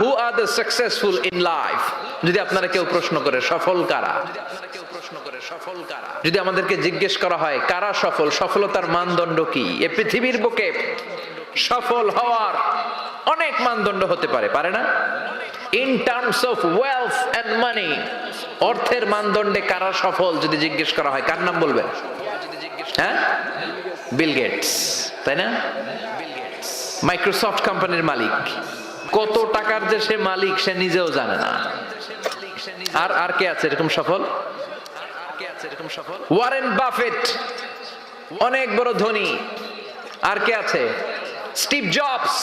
Who are the successful in life যদি আপনারা কেউ প্রশ্ন করে, সফল কারা? যদি আমাদেরকে জিজ্ঞেস করা হয়, কারা সফল? সফলতার মানদণ্ড কি? এ পৃথিবীর বুকে সফল হওয়ার অনেক মানদণ্ড হতে পারে পারে না? In terms of wealth and money অর্থের মানদণ্ডে কারা সফল? যদি জিজ্ঞেস করা হয়, কার নাম বলবেন? হ্যাঁ? বিল গেটস তাই না? মাইক্রোসফট কোম্পানির মালিক। কত টাকার যে সে মালিক সে নিজেও জানে না। আর আর কে আছে এরকম সফল? ওয়ারেন বাফেট, অনেক বড় ধনী। আর কে আছে? স্টিভ জবস,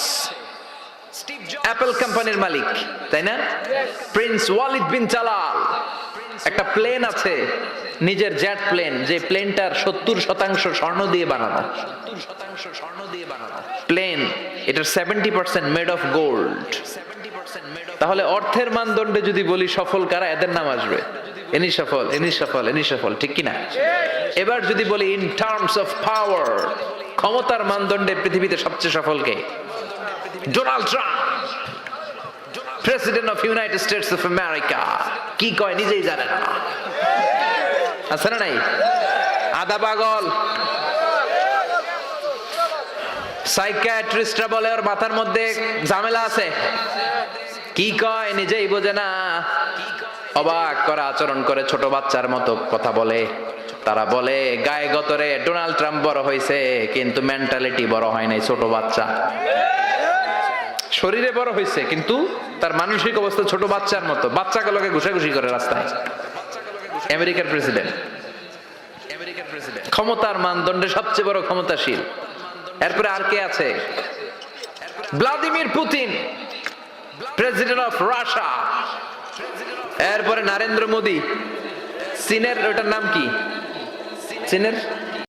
অ্যাপল কোম্পানির মালিক, তাই না? প্রিন্স ওয়ালিদ বিন চালাল একটা প্লেন আছে, নিজের জেট প্লেন যে প্লেনটার সত্তর শতাংশ স্বর্ণ দিয়ে বানানো। প্লেন এটার seventy percent made of gold তাহলে অর্থের মানদণ্ডে যদি বলি সফল কারা, এদের নাম আসবে। এনি সফল এনি সফল এনি সফল, ঠিক কিনা? এবার যদি বলি ইন টার্মস অফ পাওয়ার ক্ষমতার মানদণ্ডে পৃথিবীতে সবচেয়ে সফল কে? Donald Trump president of United States of America কি কয়, নিজেই জানে না। আছে না নাই? আদা পাগল। সাইকিয়াট্রিস্টরা বলে, ওর মাথার মধ্যে ঝামেলা আছে। কি কয়, নিজেই বোঝে না। অবাক করে আচরণ করে ছোট বাচ্চার মতো কথা বলে। তারা বলে, গায়ে গতরে ডোনাল্ড ট্রাম্প বড় হয়েছে কিন্তু মেন্টালিটি বড় হয় নাই ছোট বাচ্চা। শরীরে বড় হয়েছে, কিন্তু তার মানসিক অবস্থা ছোট বাচ্চার মতো। বাচ্চাগুলোকে ঘুষাঘুষি করে রাস্তায়। আমেরিকার প্রেসিডেন্ট। ক্ষমতার মানদণ্ডে সবচেয়ে বড় ক্ষমতাশীল। এরপরে আর কে আছে? Vladimir Putin, president of Russia. এরপরে নরেন্দ্র মোদী। চীনের, ওটার নাম কি? চীনের?